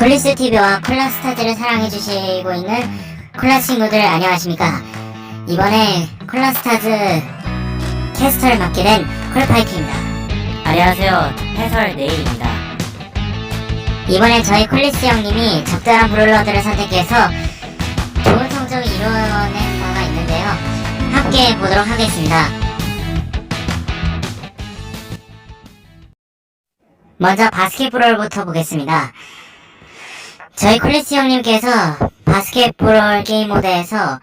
콜리스 TV와 콜라 스타즈를 사랑해주시고 있는 콜라 친구들 안녕하십니까? 이번에 콜라 스타즈 캐스터를 맡게 된 콜파이크입니다. 안녕하세요. 해설 네일입니다. 이번에 저희 콜리스 형님이 적절한 브롤러들을 선택해서 좋은 성적을 이루어낸 바가 있는데요. 함께 보도록 하겠습니다. 먼저 바스켓볼부터 보겠습니다. 저희 콜리스 형님께서 바스켓볼 게임 모드에서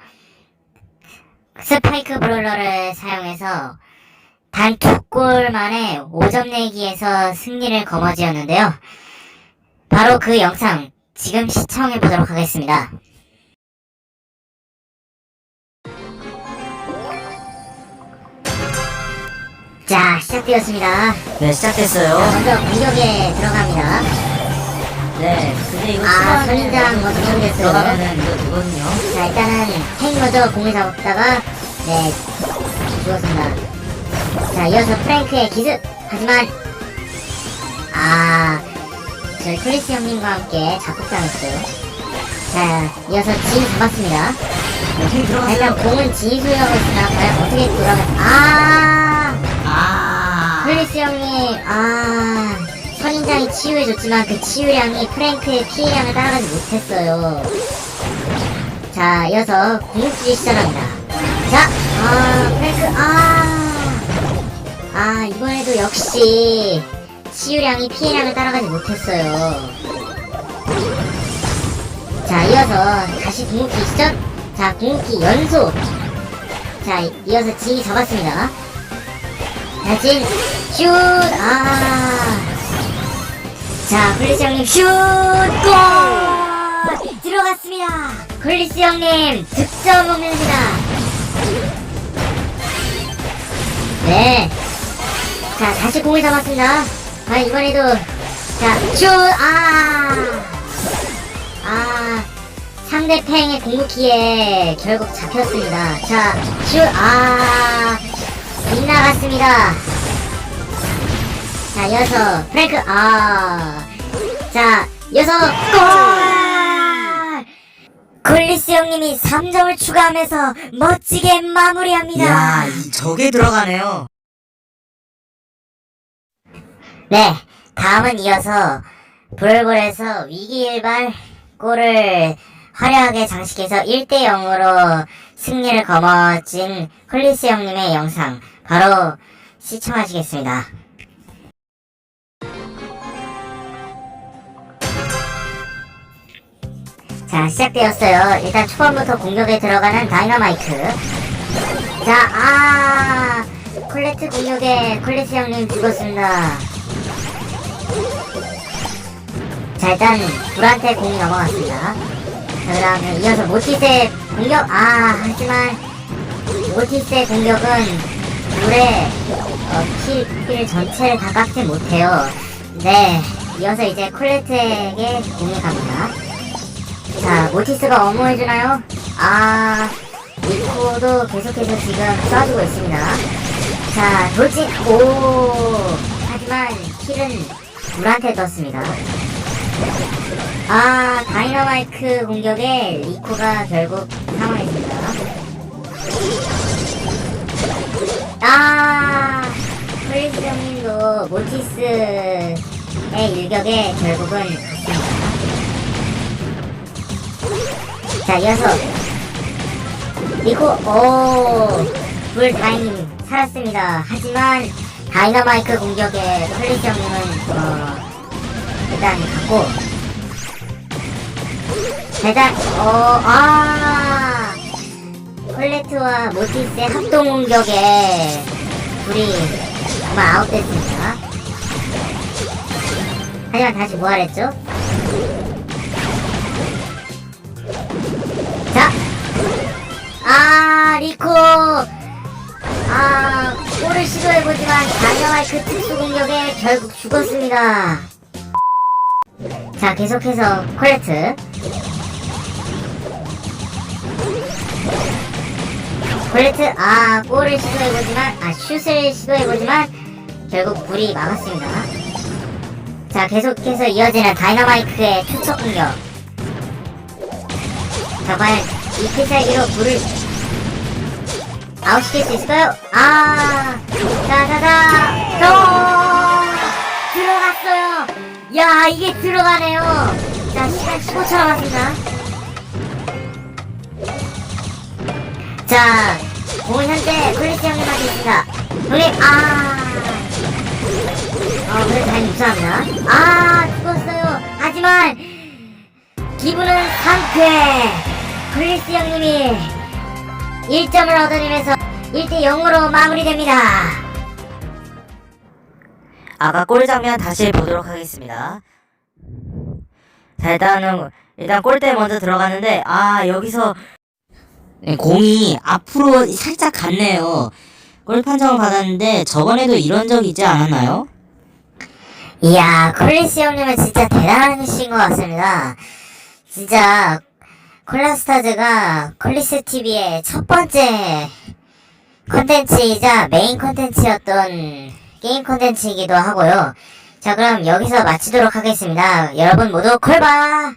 스파이크 브롤러를 사용해서 단 두 골 만에 5점 내기에서 승리를 거머쥐었는데요. 바로 그 영상 지금 시청해 보도록 하겠습니다. 자, 시작되었습니다. 네, 자, 시작됐어요. 먼저 공격에 들어갑니다. 네, 근데 이거 아, 추가하면 선인장 먼저 모르겠어요. 들어가면은 이거 되거든요. 자, 일단은 행 먼저 공을 잡았다가, 네, 죽었습니다. 자, 이어서 프랭크의 기습! 하지만, 아, 저희 클리스 형님과 함께 작곡당했어요. 자, 이어서 진 잡았습니다. 네, 힘 자, 들어갔어요. 일단 공은 진이 소유하고 있으나, 과연 어떻게 돌아가, 아! 아, 클리스 형님, 아, 선인장이 치유해줬지만 그 치유량이 프랭크의 피해량을 따라가지 못했어요. 자, 이어서 궁극기 시작합니다. 자, 아, 프랭크, 아, 아, 이번에도 역시 치유량이 피해량을 따라가지 못했어요. 자, 이어서 다시 궁극기 시전. 자, 궁극기 연속. 자, 이어서 진이 잡았습니다. 자, 진, 슛! 아. 자, 굴리스 형님, 슛! 골! 들어갔습니다! 굴리스 형님, 득점 옵니다. 네. 자, 다시 공을 잡았습니다. 아, 이번에도, 자, 슛! 아! 아, 상대팽의 공격기에 결국 잡혔습니다. 자, 슛! 아! 빗나갔습니다. 자, 이어서 프랭크 아. 자, 이어서 골! 콜리스 형님이 3점을 추가하면서 멋지게 마무리합니다. 이야, 이 저게 들어가네요. 네, 다음은 이어서 브롤볼에서 위기일발 골을 화려하게 장식해서 1대 0으로 승리를 거머쥔 콜리스 형님의 영상 바로 시청하시겠습니다. 자, 시작되었어요. 일단 초반부터 공격에 들어가는 다이너마이트. 자, 아, 콜레트 공격에 콜레트 형님 죽었습니다. 자, 일단 불한테 공이 넘어갔습니다. 자, 그 다음에 이어서 모티스의 공격, 아, 하지만 모티스의 공격은 물에 어, 피, 피를 전체를 다 깎지 못해요. 네, 이어서 이제 콜레트에게 공이 갑니다. 자, 모티스가 어머해주나요? 아, 니코도 계속해서 지금 쏴주고 있습니다. 자, 돌진, 오! 하지만 킬은 물한테 떴습니다. 아, 다이너마이크 공격에 리코가 결국 사망했습니다. 아, 플리스 형님도 모티스의 일격에 결국은 자, 이어서 리코, 오, 불 다행히 살았습니다. 하지만 다이너마이크 공격에 플리스 형님은 어, 일단 갔고 일단 어, 아 콜레트와 모티스의 합동 공격에 불이 정말 아웃됐습니다. 하지만 다시 부활했죠? 아 리코, 아 골을 시도해보지만 다이너마이크 특수 공격에 결국 죽었습니다. 자, 계속해서 콜레트. 콜레트, 아, 골을 시도해보지만, 아, 슛을 시도해보지만, 결국 불이 막았습니다. 자, 계속해서 이어지는 다이너마이크의 투척 공격. 자, 과연 이 필살기로 불을 아웃 시킬 수 있을까요? 아, 자자자, 또 들어갔어요. 야, 이게 들어가네요. 자, 시간 15초 남았습니다. 자, 공은 현재 콜리스 형님한테 있습니다. 형님, 아. 어, 그래, 다행히 무사합니다. 아, 죽었어요. 하지만, 기분은 상쾌해. 콜리스 형님이 1점을 얻어내면서 1대 0으로 마무리됩니다. 아까 골 장면 다시 보도록 하겠습니다. 자, 일단은, 일단 골대 먼저 들어갔는데, 아, 여기서, 네, 공이 앞으로 살짝 갔네요. 골 판정을 받았는데, 저번에도 이런 적 있지 않았나요? 이야, 콜리스 형님은 진짜 대단하신 것 같습니다. 진짜, 콜라스타즈가 콜리스 TV의 첫 번째 컨텐츠이자 메인 컨텐츠였던 게임 컨텐츠이기도 하고요. 자, 그럼 여기서 마치도록 하겠습니다. 여러분 모두 콜바!